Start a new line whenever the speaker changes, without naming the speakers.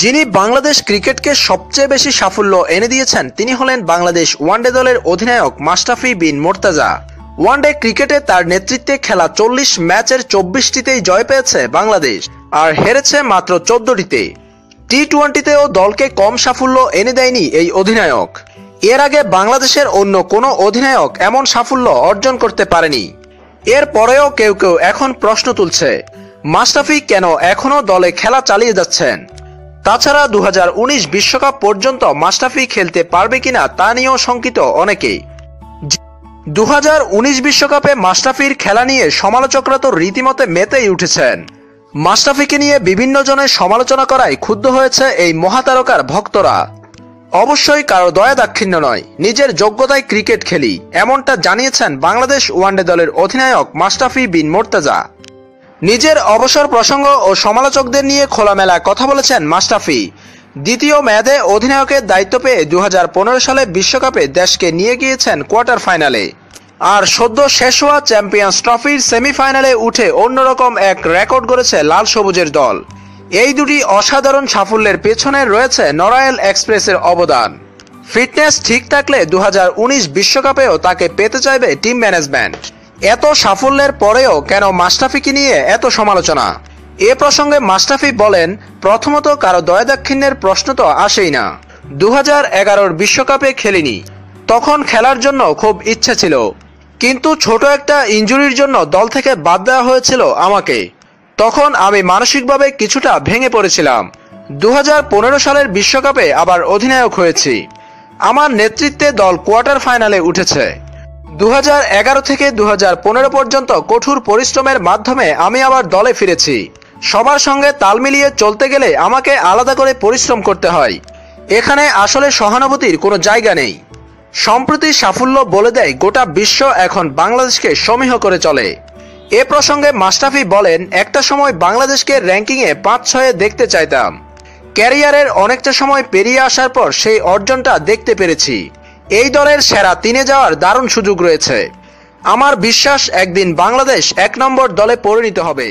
যিনি বাংলাদেশ ক্রিকেটকে সবচেয়ে বেশি সাফল্য এনে দিয়েছেন, তিনি হলেন বাংলাদেশ ওয়ানডে দলের অধিনায়ক মাস্টাফি বিন মোর্তাজা। ওয়ানডে ক্রিকেটে তার নেতৃত্বে খেলা চল্লিশ ম্যাচের চব্বিশটিতেই জয় পেয়েছে বাংলাদেশ, আর হেরেছে মাত্র চোদ্দটিতে। টি টোয়েন্টিতেও দলকে কম সাফল্য এনে দেয়নি এই অধিনায়ক। এর আগে বাংলাদেশের অন্য কোনো অধিনায়ক এমন সাফল্য অর্জন করতে পারেনি। এর পরেও কেউ কেউ এখন প্রশ্ন তুলছে মাস্টাফি কেন এখনও দলে খেলা চালিয়ে যাচ্ছেন? তাছাড়া দু বিশ্বকাপ পর্যন্ত মাস্টাফি খেলতে পারবে কিনা তা নিয়েও শঙ্কিত অনেকেই। দু বিশ্বকাপে মাস্টাফির খেলা নিয়ে সমালোচকরা তো রীতিমতে মেতেই উঠেছেন। মাস্টাফিকে নিয়ে বিভিন্ন জনের সমালোচনা করায় ক্ষুব্ধ হয়েছে এই মহাতারকার ভক্তরা। অবশ্যই কারও দয়া দাক্ষিণ্য নয়, নিজের যোগ্যতায় ক্রিকেট খেলি, এমনটা জানিয়েছেন বাংলাদেশ ওয়ানডে দলের অধিনায়ক মাস্টাফি বিন মোর্তাজা। নিজের অবসর প্রসঙ্গ ও সমালোচকদের নিয়ে খোলামেলা কথা বলেছেন মাস্টাফি দ্বিতীয় মেয়াদে অধিনায়কের দায়িত্ব পেয়ে দু হাজার পনেরো সালে বিশ্বকাপে দেশকে নিয়ে গিয়েছেন কোয়ার্টার ফাইনালে। আর সদ্য শেষ হওয়া চ্যাম্পিয়ন্স ট্রফির সেমিফাইনালে উঠে অন্যরকম এক রেকর্ড গড়েছে লাল সবুজের দল। এই দুটি অসাধারণ সাফল্যের পেছনে রয়েছে নরায়েল এক্সপ্রেসের অবদান। ফিটনেস ঠিক থাকলে দু বিশ্বকাপেও তাকে পেতে চাইবে টিম ম্যানেজমেন্ট। এত সাফল্যের পরেও কেন মাস্টাফিকে নিয়ে এত সমালোচনা? এ প্রসঙ্গে মাস্টাফি বলেন, প্রথমত কারও দয়াদাক্ষিণ্যের প্রশ্ন তো আসেই না। দু হাজার বিশ্বকাপে খেলিনি। তখন খেলার জন্য খুব ইচ্ছা ছিল। কিন্তু ছোট একটা ইঞ্জুরির জন্য দল থেকে বাদ দেওয়া হয়েছিল আমাকে। তখন আমি মানসিকভাবে কিছুটা ভেঙে পড়েছিলাম। দু হাজার পনেরো সালের বিশ্বকাপে আবার অধিনায়ক হয়েছি। আমার নেতৃত্বে দল কোয়ার্টার ফাইনালে উঠেছে। দু হাজার এগারো থেকে দু হাজার পনেরো পর্যন্ত কঠোর পরিশ্রমের মাধ্যমে আমি আবার দলে ফিরেছি। সবার সঙ্গে তাল মিলিয়ে চলতে গেলে আমাকে আলাদা করে পরিশ্রম করতে হয়। এখানে আসলে সহানুভূতির কোনো জায়গা নেই। সম্প্রতি সাফল্য বলে দেয় গোটা বিশ্ব এখন বাংলাদেশকে সমীহ করে চলে। এ প্রসঙ্গে মাস্টাফি বলেন, একটা সময় বাংলাদেশকে র্যাঙ্কিংয়ে পাঁচ ছয়ে দেখতে চাইতাম। ক্যারিয়ারের অনেকটা সময় পেরিয়ে আসার পর সেই অর্জনটা দেখতে পেরেছি। এই দলের সেরা তিনে যাওয়ার দারুণ সুযোগ রয়েছে। আমার বিশ্বাস, একদিন বাংলাদেশ এক নম্বর দলে পরিণত হবে।